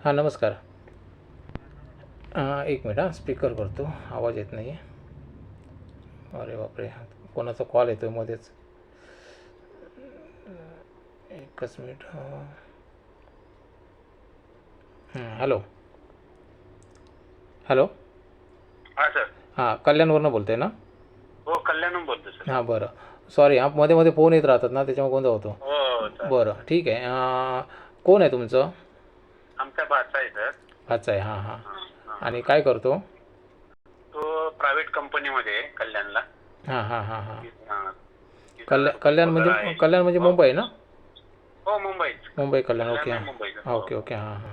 हां नमस्कार. हां एक मिनिट हां स्पीकर करतो. आवाज येत नाही आहे अरे बापरे कोणाचा कॉल येतो आहे मध्येच? एकच मिनिट हॅलो. हॅलो. हा सर. हां कल्याणवरनं बोलतो आहे ना? हो कल्याणहून बोलतो सर. हां बरं. सॉरी हां मध्ये मध्ये फोन येत राहतात ना त्याच्यामुळे गोंधळ होतो हो बरं ठीक आहे. कोण आहे तुमचं? आमचा भाचा आहे सर. अच्छा आहे हां हां. हा, हा. आणि काय करतो? तो प्रायव्हेट कंपनीमध्ये आहे कल्याणला. हां हां हां हां. हा. तिथं कल्याण म्हणजे. कल्याण म्हणजे मुंबई ना? हो मुंबईच मुंबई कल्याण ओके कल्याण हां. मुंबईचं. ओके ओके हां हां.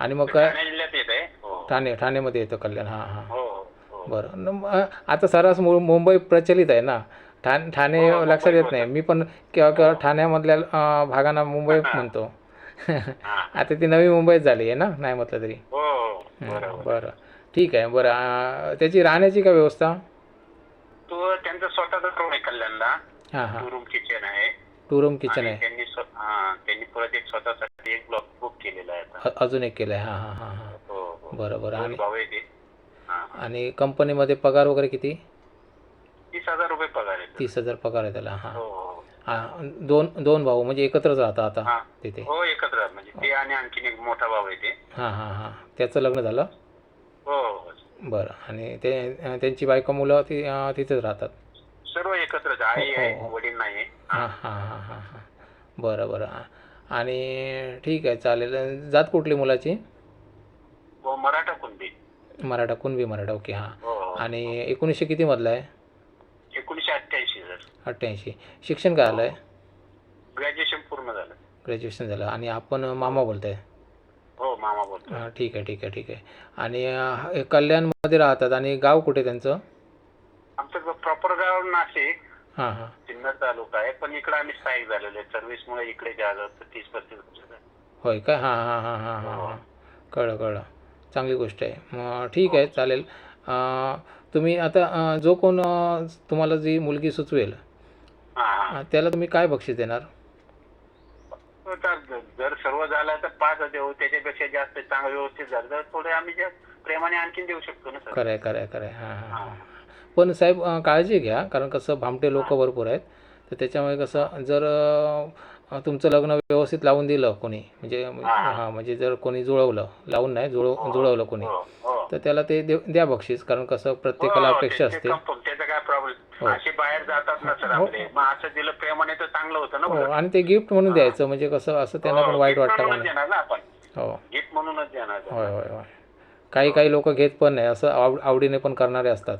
आणि मग काय? ठाणे जिल्ह्यात येत आहे. हो. ठाणे ठाणेमध्ये येतं कल्याण हां हां. हो हो. बरं. न मग, आता सर्रास मु मुंबई प्रचलित आहे ना? ठाण ठाणे हो, लक्षात येत मुंबई नाही मी पण केव्हा केव्हा ठाण्यामधल्या अं, भागांना मुंबई म्हणतो. हा. आता ती नवी मुंबईच झाली आहे ना? नाही म्हटलं तरी. हो हो. बरोबर. बरं. ठीक आहे बरं. त्याची राहण्याची काय व्यवस्था? तो त्यांचा स्वतःचा रूम आहे कल्याणला. हां हां. टू रूम किचन आहे. टू रूम किचन आहे. त्यांनी त्यांनी परत एक स्वतःसाठी एक ब्लॉक बुक केलेला आहे अजून एक केलं आहे हां हां हां. हां हो. बरं बरं. आणि. आणि कंपनीमध्ये पगार वगैरे किती? तीस हजार रुपये पगार आहे. तीस हजार पगार आहे त्याला. हां. हो हो हां दोन दोन भाऊ म्हणजे एकत्रच राहतात हा. आता तिथे. हो एकत्र. म्हणजे ते आणि आणखीन एक मोठा भाऊ आहे ते. हां हां हां. त्याचं लग्न झालं? हो हो. बरं. आणि ते अं, त्यांची बायको मुलं ती अं, तिथेच राहतात? सर्व एकत्रच. आई हो, आहे हो. वडील नाही हां. हां हां हां हां बरं बरं. हां. आणि ठीक आहे चालेल. जात कुठली मुलाची? हो मराठा कुंडी मराठा कुणबी मराठा. ओके हां. हो हो. आणि एकोणीसशे कितीमधला आहे? अठ्ठ्याऐंशी सर अठ्ठ्याऐंशी. शिक्षण काय आलं आहे ग्रॅज्युएशन पूर्ण झालं. ग्रॅज्युएशन झालं. आणि आपण मामा बोलताय? हो मामा बोलतो हां ठीक आहे ठीक आहे ठीक आहे. आणि अं, हे कल्याणमध्ये राहतात. आणि गाव कुठे त्यांचं? आमचं प्रॉपर गाव नाशिक. हां हां. सिन्नर तालुका आहे. पण इकडे आम्ही स्थायिक झालेलो आहे. सर्व्हिसमुळे इकडे आलो तर तीस पस्तीस वर्ष झाली. होय काय? हां हां हां हां हां हां. कळलं कळलं. चांगली गोष्ट आहे. मग ठीक आहे चालेल. अं, तुम्ही आता जो कोण तुम्हाला जी मुलगी सुचवेल हा. हा त्याला तुम्ही काय बक्षीस देणार? जर सर्व झालं तर पाच देऊ त्याच्यापेक्षा जास्त चांगलं व्यवस्थित झालं तर थोडे आम्ही प्रेमाने आणखीन देऊ शकतो ना खरं आहे खरं आहे खरं आहे. हां हां हा. हां. पण साहेब काळजी घ्या कारण कसं भामटे लोक भरपूर आहेत. तर त्याच्यामुळे कसं जर तुमचं लग्न व्यवस्थित लावून दिलं कोणी म्हणजे हां. म्हणजे जर कोणी जुळवलं लावून नाही जुळव जुळवलं कोणी हो हो. तर त्याला ते द्या बक्षीस कारण कसं प्रत्येकाला हो, अपेक्षा ते- ते असते. त्याचा काय हो. प्रॉब्लेम असे बाहेर जातात ना सर आपले. मग असं दिलं प्रेमाने तर चांगलं होतं ना हो. आणि ते गिफ्ट म्हणून द्यायचं म्हणजे कसं असं त्यांना पण हो, वाईट वाटतं का म्हणूनच नाही देणार ना आपण. हो. गिफ्ट म्हणूनच देणार. होय होय होय. काही काही लोक घेत पण नाही असं आव आवडीने पण करणारे असतात.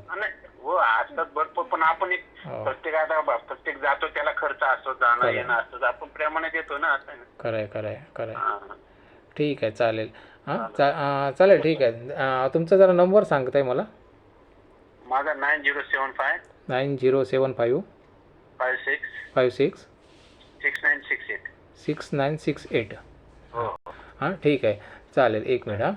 हो असतात भरपूर पण आपण एक हो. प्रत्येक जातो त्याला खर्च असतो जाणं. येणं असतं. आपण प्रेमाने देतो ना. असं. खरं आहे खरं आहे खरं आहे. हा. ठीक आहे चालेल. हां? चा चालेल ठीक आहे. तुमचा जरा नंबर सांगताय मला. माझा nine zero seven five nine zero seven five. Five six. Five six. Six nine six eight. Six nine six eight. हो. हां ठीक आहे. चालेल एक मिनिट हां.